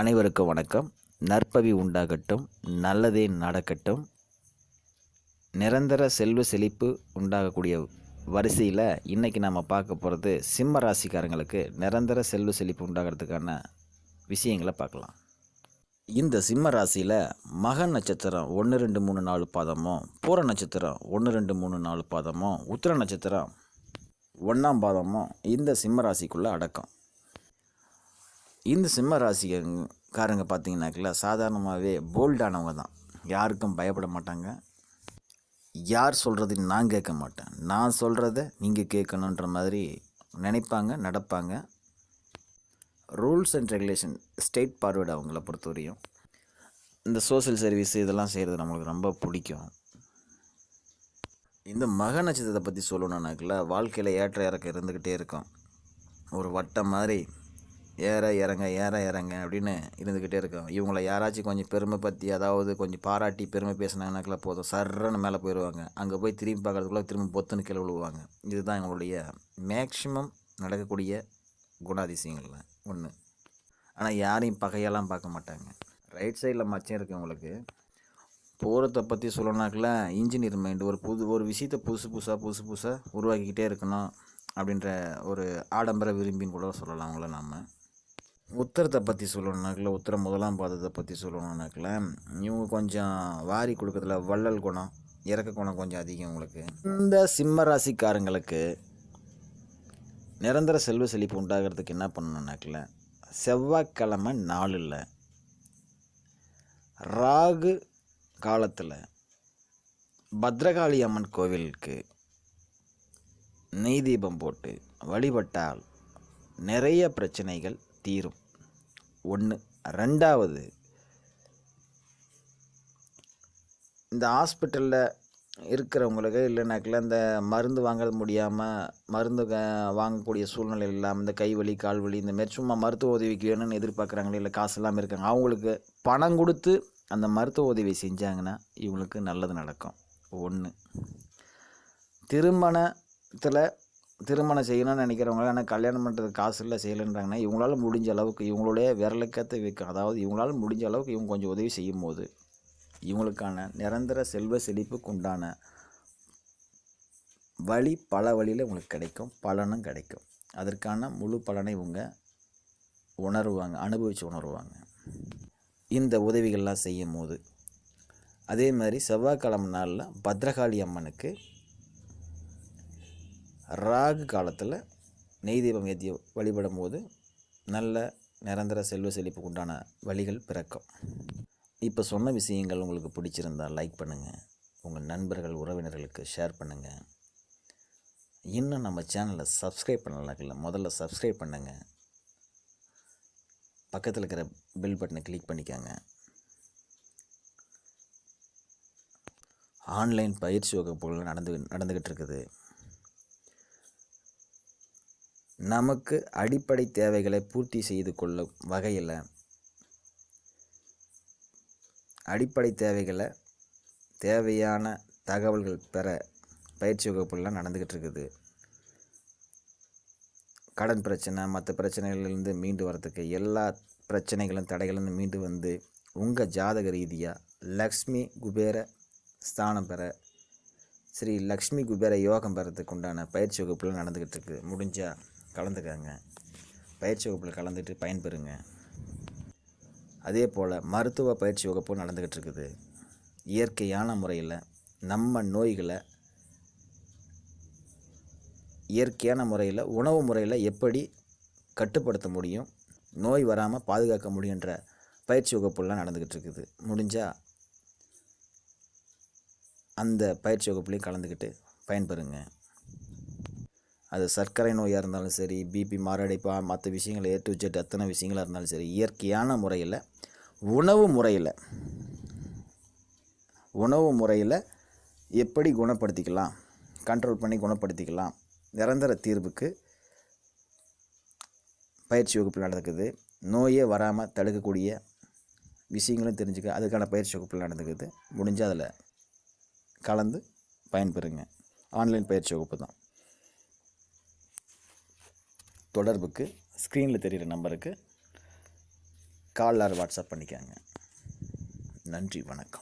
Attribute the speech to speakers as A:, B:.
A: அனைவருக்கும் வணக்கம். நற்பவி உண்டாகட்டும் நல்லதே நடக்கட்டும். நிரந்தர செல்வ செழிப்பு உண்டாகக்கூடிய வரிசையில் இன்றைக்கி நாம் பார்க்க போகிறது சிம்ம ராசிக்காரங்களுக்கு நிரந்தர செல்வ செழிப்பு உண்டாகிறதுக்கான விஷயங்களை பார்க்கலாம். இந்த சிம்ம ராசியில் மக நட்சத்திரம் ஒன்று ரெண்டு மூணு நாலு பாதமும் பூர நட்சத்திரம் ஒன்று ரெண்டு மூணு நாலு பாதமும் உத்திர நட்சத்திரம் ஒன்றாம் பாதமும் இந்த சிம்ம ராசிக்குள்ளே அடக்கம். இந்த சிம்ம ராசிக்காரங்க பார்த்தீங்கன்னாக்கில் சாதாரணமாகவே போல்டானவங்க தான். யாருக்கும் பயப்பட மாட்டாங்க. யார் சொல்கிறது நான் கேட்க மாட்டேன். நான் சொல்கிறத நீங்கள் கேட்கணுன்ற மாதிரி நினைப்பாங்க நடப்பாங்க. Rules and regulation state forward அவங்கள பொறுத்தவரையும். இந்த சோஷியல் சர்வீஸ் இதெல்லாம் செய்கிறது நம்மளுக்கு ரொம்ப பிடிக்கும். இந்த மக நட்சத்திரத்தை பற்றி சொல்லணுன்னாக்கில் வாழ்க்கையில் ஏற்ற இறக்க இருந்துக்கிட்டே இருக்கும். ஒரு வட்டம் மாதிரி ஏற இறங்க ஏற இறங்க அப்படின்னு இருந்துக்கிட்டே இருக்கும். இவங்கள யாராச்சும் கொஞ்சம் பெருமை பற்றி அதாவது கொஞ்சம் பாராட்டி பெருமை பேசினாங்கனாக்கில் போதும். சர்றன்னு மேலே போயிடுவாங்க அங்கே போய் திரும்பி பார்க்கறதுக்குள்ளே திரும்ப பொத்துன்னு கீழே விழுவாங்க. இதுதான் எங்களுடைய மேக்சிமம் நடக்கக்கூடிய குணாதிசயங்கள்ல ஒன்று ஆனால் யாரையும் பகையெல்லாம் பார்க்க மாட்டாங்க. ரைட் சைடில் மச்சம் இருக்குது உங்களுக்கு. போகிறத பற்றி சொல்லணாக்கில் இன்ஜினியர் மைண்டு ஒரு புது ஒரு விஷயத்தை புதுசு புதுசாக புதுசு புதுசாக உருவாக்கிக்கிட்டே இருக்கணும் அப்படின்ற ஒரு ஆடம்பர விரும்பின்னு கூட சொல்லலாம் அவங்கள நாம். உத்தரத்தை பற்றி சொல்லணுனாக்கில் உத்தரம் முதலாம் பாதத்தை பற்றி சொல்லணுனாக்கில் இவங்க கொஞ்சம் வாரி கொடுக்கறதுல வள்ளல் குணம் இறக்க குணம் கொஞ்சம் அதிகம் உங்களுக்கு. இந்த சிம்ம ராசிக்காரங்களுக்கு நிரந்தர செல்வ செழிப்பு உண்டாகிறதுக்கு என்ன பண்ணணுனாக்கில் செவ்வாய்க்கிழமை நாளில் ராகு காலத்தில் பத்ரகாளி அம்மன் கோவிலுக்கு நெய் தீபம் போட்டு வழிபட்டால் நிறைய பிரச்சனைகள் தீரும். ஒன்று. ரெண்டாவது இந்த ஹாஸ்பிட்டலில் இருக்கிறவங்களுக்கு இல்லைனாக்கில் இந்த மருந்து வாங்க முடியாமல் மருந்து க- வாங்கக்கூடிய சூழ்நிலை இல்லாமல் இந்த கை வலி கால் வலி இந்த சும்மா மருத்துவ உதவிக்கு வேணும்னு எதிர்பார்க்குறாங்களே இல்லை காசு இல்லாமல் இருக்காங்க. அவங்களுக்கு பணம் கொடுத்து அந்த மருத்துவ உதவி செஞ்சாங்கன்னா இவங்களுக்கு நல்லது நடக்கும். ஒன்று. திருமணத்தில் திருமணம் செய்யணும்னு நினைக்கிறவங்க ஆனால் கல்யாணம் பண்ணுறதுக்கு காசு இல்லை செய்யலைன்றாங்கன்னா இவங்களால முடிஞ்ச அளவுக்கு இவங்களுடைய விரலுக்கேற்ற வைக்கும் அதாவது இவங்களால முடிஞ்ச அளவுக்கு இவங்க கொஞ்சம் உதவி செய்யும் போது இவங்களுக்கான நிரந்தர செல்வ செழிப்புக்கு உண்டான வழி பல வழியில் உங்களுக்கு கிடைக்கும் பலனும் கிடைக்கும். அதற்கான முழு பலனை இவங்க உணருவாங்க அனுபவித்து உணருவாங்க. இந்த உதவிகள்லாம் செய்யும் போது அதே மாதிரி செவ்வாய்க்கிழமை நாளில் பத்ரகாளி அம்மனுக்கு ராகு காலத்தில் நெய் தீபம் ஏற்றி வழிபடும் போது நல்ல நிரந்தர செல்வ செழிப்புக்கு உண்டான வழிகள் பிறக்கும். இப்போ சொன்ன விஷயங்கள் உங்களுக்கு பிடிச்சிருந்தா லைக் பண்ணுங்கள் உங்கள் நண்பர்கள் உறவினர்களுக்கு ஷேர் பண்ணுங்கள் இன்னும் நம்ம சேனலை சப்ஸ்கிரைப் பண்ணலாம்ல முதல்ல சப்ஸ்கிரைப் பண்ணுங்கள் பக்கத்தில் இருக்கிற பெல் பட்டனை கிளிக் பண்ணிக்கோங்க. ஆன்லைன் பயிற்சி வகுப்புகள் நடந்து நடந்துக்கிட்டு இருக்குது. நமக்கு அடிப்படை தேவைகளை பூர்த்தி செய்து கொள்ளும் வகையில் அடிப்படை தேவைகளை தேவையான தகவல்கள் பெற பயிற்சி வகுப்புலாம் நடந்துக்கிட்டு இருக்குது. கடன் பிரச்சனை மற்ற பிரச்சனைகளிலிருந்து மீண்டு வரத்துக்கு எல்லா பிரச்சனைகளும் தடைகளிலிருந்து மீண்டு வந்து உங்கள் ஜாதக ரீதியாக லக்ஷ்மி குபேர ஸ்தானம் பெற ஸ்ரீ லக்ஷ்மி குபேர யோகம் பெறத்துக்கு உண்டான பயிற்சி வகுப்புலாம் நடந்துக்கிட்டு இருக்குது முடிஞ்சால் கலந்துக்கங்க. பயிற்சி வகுப்பில் கலந்துட்டு பயன்பெறுங்க. அதே போல் மருத்துவ பயிற்சி வகுப்பும் நடந்துக்கிட்டு இருக்குது இயற்கையான முறையில் நம்ம நோய்களை இயற்கையான முறையில் உணவு முறையில் எப்படி கட்டுப்படுத்த முடியும் நோய் வராமல் பாதுகாக்க முடியுன்ற பயிற்சி வகுப்புலாம் நடந்துக்கிட்டு இருக்குது முடிஞ்சால் அந்த பயிற்சி வகுப்புலையும் கலந்துக்கிட்டு பயன்பெறுங்க. அது சர்க்கரை நோயாக இருந்தாலும் சரி பிபி மாரடைப்பா மற்ற விஷயங்கள் ஏ டு ஜெட் அத்தனை விஷயங்களாக இருந்தாலும் சரி இயற்கையான முறையில் உணவு முறையில் உணவு முறையில் எப்படி குணப்படுத்திக்கலாம் கண்ட்ரோல் பண்ணி குணப்படுத்திக்கலாம் நிரந்தர தீர்வுக்கு பயிற்சி வகுப்பில் நடக்குது நோயே வராமல் தடுக்கக்கூடிய விஷயங்களும் தெரிஞ்சுக்க அதுக்கான பயிற்சி வகுப்பில் நடந்துக்குது. முடிஞ்சால் அதில் கலந்து பயன்பெறுங்க. ஆன்லைன் பயிற்சி வகுப்பு தான். தொடர்புக்கு ஸ்க்ரீனில் தெரிகிற நம்பருக்கு கால் ஆர் வாட்ஸ்அப் பண்ணிக்கோங்க. நன்றி வணக்கம்.